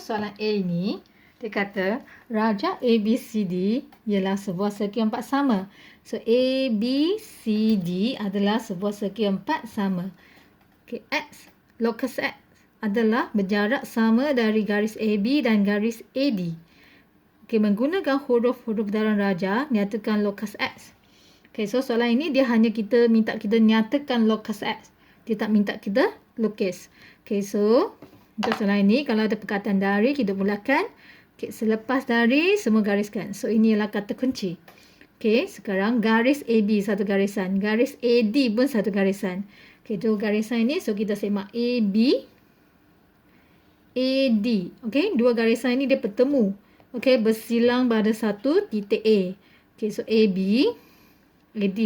soalan A ni, dia kata rajak ABCD ialah sebuah segi empat sama. So ABCD adalah sebuah segi empat sama. Okay, X, locus X adalah berjarak sama dari garis AB dan garis AD. Okay, menggunakan huruf-huruf dalam raja, nyatakan locus X. Okay, so soalan ini dia hanya kita minta kita nyatakan locus X. Dia tak minta kita lukis. Okay, so untuk soalan ini, kalau ada perkataan dari, kita mulakan. Okay, selepas dari, semua gariskan. So, ini adalah kata kunci. Okay, sekarang garis AB satu garisan. Garis AD pun satu garisan. Okay, dua garisan ini. So, kita semak AB, AD. Okay, dua garisan ini dia bertemu. Okay, bersilang pada satu titik A. Okay, so AB, AD.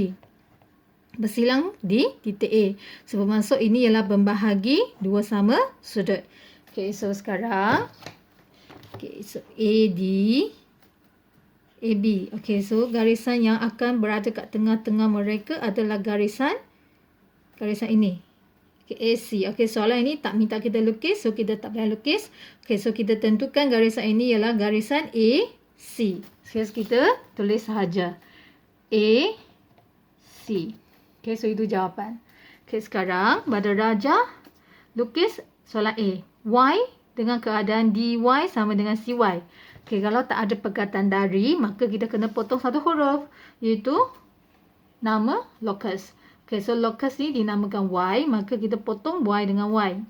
Bersilang di titik A. So, bermaksud ini ialah membahagi dua sama sudut. Okay, so sekarang Okay, so AD AB. Okay, so garisan yang akan berada kat tengah-tengah mereka adalah garisan garisan ini. Okay, AC. Okay, soalan ini tak minta kita lukis, so kita tak payah lukis. Okay, so kita tentukan garisan ini ialah garisan AC. Sekarang kita tulis sahaja. AC. Okay, so itu jawapan. Okay, sekarang pada raja lukis soalan A. Y dengan keadaan dy sama dengan cy. Okey, kalau tak ada perkataan dari, maka kita kena potong satu huruf iaitu nama locus. Okey, so locus ni dinamakan y, maka kita potong y dengan y.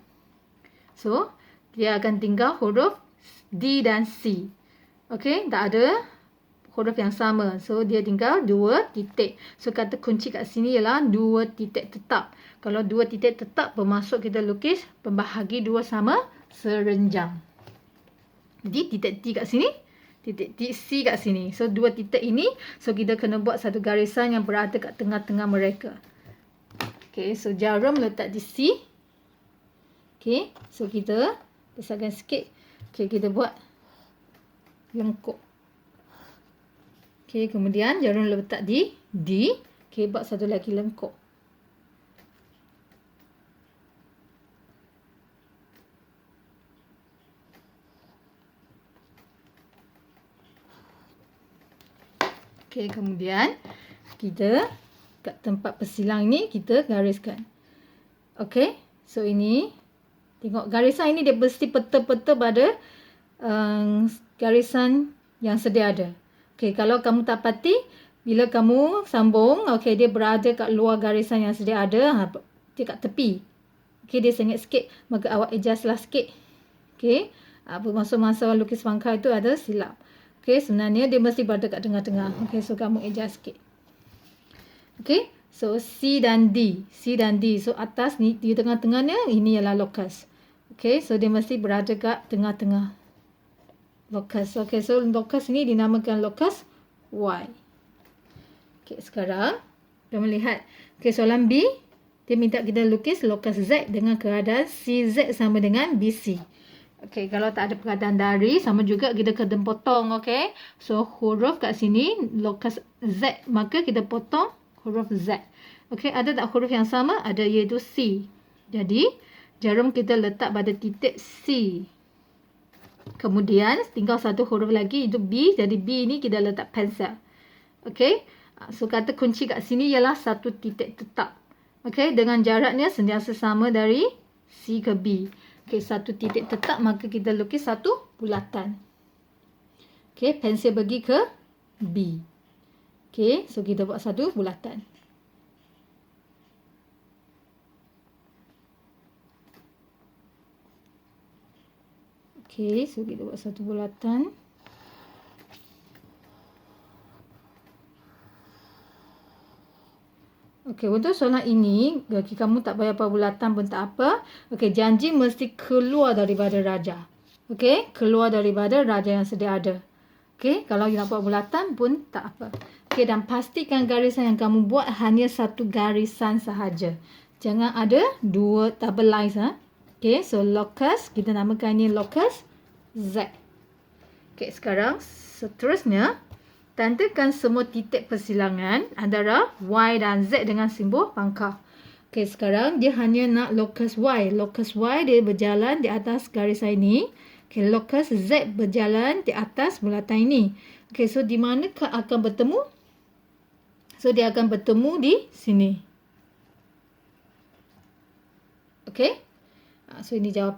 So, dia akan tinggal huruf d dan c. Okey, tak ada huruf yang sama. So, dia tinggal dua titik. So, kata kunci kat sini ialah dua titik tetap. Kalau dua titik tetap bermaksud kita lukis pembahagi dua sama serenjang. Jadi titik T kat sini, titik T C kat sini. So dua titik ini, so kita kena buat satu garisan yang berada kat tengah-tengah mereka. Okay, so jarum letak di C. Okay, so kita besarkan sikit. Okay, kita buat lengkuk. Okay, kemudian jarum letak di D. Buat satu lagi lengkuk. Okey, kemudian kita kat tempat persilang ni kita gariskan. Okey, so ini tengok garisan ini dia mesti peta-peta pada um, garisan yang sedia ada. Okey, kalau kamu tak pati, bila kamu sambung, okey dia berada kat luar garisan yang sedia ada, ha, dia kat tepi. Okey, dia sengit sikit, maka awak adjust lah sikit. Okey, apa masa-masa lukis pangkal itu ada silap. Okay, sebenarnya dia mesti berada kat tengah-tengah. Okay, so kamu adjust sikit. Okay, so C dan D. C dan D. So atas ni, di tengah-tengahnya, ini ialah locus. Okay, so dia mesti berada kat tengah-tengah. Locus. Okay, so locus ni dinamakan locus Y. Okay, sekarang kita melihat. Okay, soalan B. Dia minta kita lukis locus Z dengan keadaan CZ sama dengan BC. Okey, kalau tak ada perkataan dari, sama juga kita kena potong, okey. So, huruf kat sini, locus Z, maka kita potong huruf Z. Okey, ada tak huruf yang sama? Ada iaitu C. Jadi, jarum kita letak pada titik C. Kemudian, tinggal satu huruf lagi, itu B. Jadi, B ni kita letak pensel. Okey, so kata kunci kat sini ialah satu titik tetap. Okey, dengan jaraknya sentiasa sama dari C ke B. Okey, satu titik tetap maka kita lukis satu bulatan. Okey, pensil pergi ke B. Okey, so kita buat satu bulatan. Okey, so kita buat satu bulatan. Okey, untuk soalan ini, bagi kamu tak payah bulatan pun tak apa. Okey, janji mesti keluar daripada raja. Okey, keluar daripada raja yang sedia ada. Okey, kalau you nak buat bulatan pun tak apa. Okey, dan pastikan garisan yang kamu buat hanya satu garisan sahaja. Jangan ada dua double lines. Ha? Okey, so locus, kita namakan ini locus Z. Okey, sekarang seterusnya, Tandaikan semua titik persilangan antara Y dan Z dengan simbol pangkal. Okey, sekarang dia hanya nak locus Y. Locus Y dia berjalan di atas garis ini. Okay, locus Z berjalan di atas bulatan ini. Okay, so di mana akan bertemu? So, dia akan bertemu di sini. Okay. Ah, so, ini jawapan.